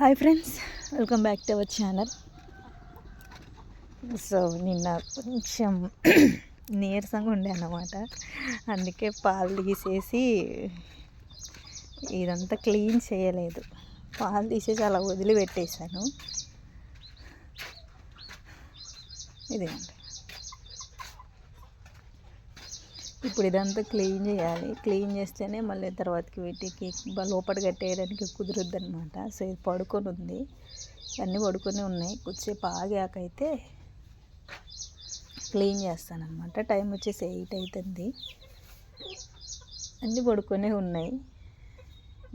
Hi friends welcome back to our channel. So నిన్న కొంచెం నీరసంగా ఉండే అన్నమాట. అందుకే పాలు తీసేసి ఇదంతా క్లీన్ చేయలేదు. పాలు తీసేసి అలా వదిలిపెట్టేశాను. అండి ఇప్పుడు ఇదంతా క్లీన్ చేయాలి. క్లీన్ చేస్తేనే మళ్ళీ తర్వాతకి వీటికి కేక్ లోపల కట్టేయడానికి కుదురుద్ది అనమాట సో ఇది పడుకొని ఉంది. అన్నీ పడుకొని ఉన్నాయి. కొద్దిసేపు ఆగాకైతే క్లీన్ చేస్తానమాట టైం వచ్చేసి ఎయిట్ అవుతుంది అన్నీ పడుకొనే ఉన్నాయి.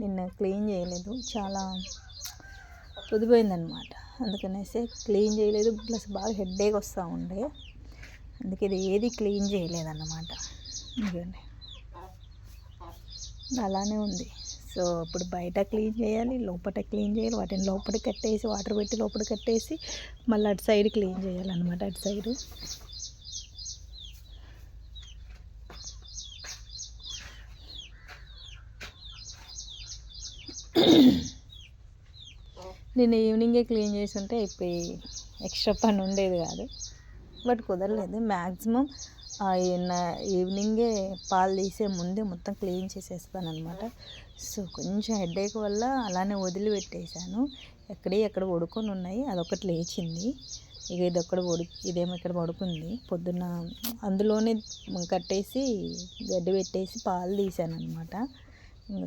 నిన్న క్లీన్ చేయలేదు. చాలా పొదిపోయిందనమాట అందుకనేసి క్లీన్ చేయలేదు. ప్లస్ బాగా హెడ్ఏక్ వస్తూ ఉండే. అందుకే ఇది ఏది క్లీన్ చేయలేదన్నమాట. ఇదండి అలానే ఉంది. సో ఇప్పుడు బయట క్లీన్ చేయాలి లోపల క్లీన్ చేయాలి వాటిని లోపల కట్టేసి వాటర్ పెట్టి లోపల కట్టేసి మళ్ళీ అటు సైడ్ క్లీన్ చేయాలన్నమాట అటు సైడు. నేను ఈవినింగే క్లీన్ చేసి ఉంటే ఇప్పుడు ఎక్స్ట్రా పని ఉండేది కాదు. బట్ కుదరలేదు. మ్యాక్సిమం ఈవినింగే పాలు తీసే ముందే మొత్తం క్లీన్ చేసేస్తాను అనమాట సో కొంచెం హెడేక్ వల్ల అలానే వదిలిపెట్టేశాను. ఎక్కడే ఎక్కడ పడుకొని ఉన్నాయి అదొకటి లేచింది. ఇక ఇది ఒక్కడ పడు ఇదేమో ఇక్కడ పడుకుంది. పొద్దున్న అందులోనే కట్టేసి గడ్డి పెట్టేసి పాలు తీసాను అనమాట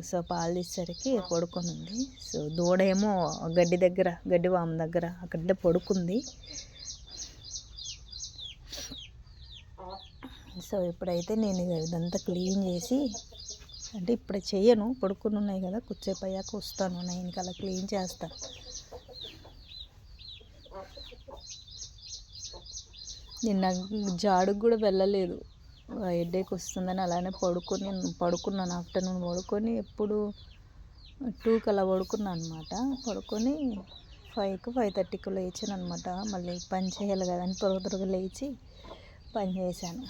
సో పాలు తీసేసరికి పడుకొని ఉంది. సో దూడ ఏమో గడ్డి దగ్గర గడ్డి వామ దగ్గర అక్కడే పడుకుంది. సో ఇప్పుడైతే నేను ఇదంతా క్లీన్ చేసి అంటే ఇప్పుడు చేయను పడుకుని ఉన్నాయి కదా కుచ్చేపు అయ్యాక వస్తాను. నేను అలా క్లీన్ చేస్తాను నిన్న జాడుకు కూడా వెళ్ళలేదు. హెడ్ఏక్ వస్తుందని అలానే పడుకొని పడుకున్నాను. ఆఫ్టర్నూన్ పడుకొని ఎప్పుడు టూకి అలా పడుకున్నాను అనమాట పడుకొని ఫైవ్కి ఫైవ్ థర్టీకి లేచాను అనమాట మళ్ళీ పని చేయాలి కదా అని త్వరగా లేచి పని చేశాను.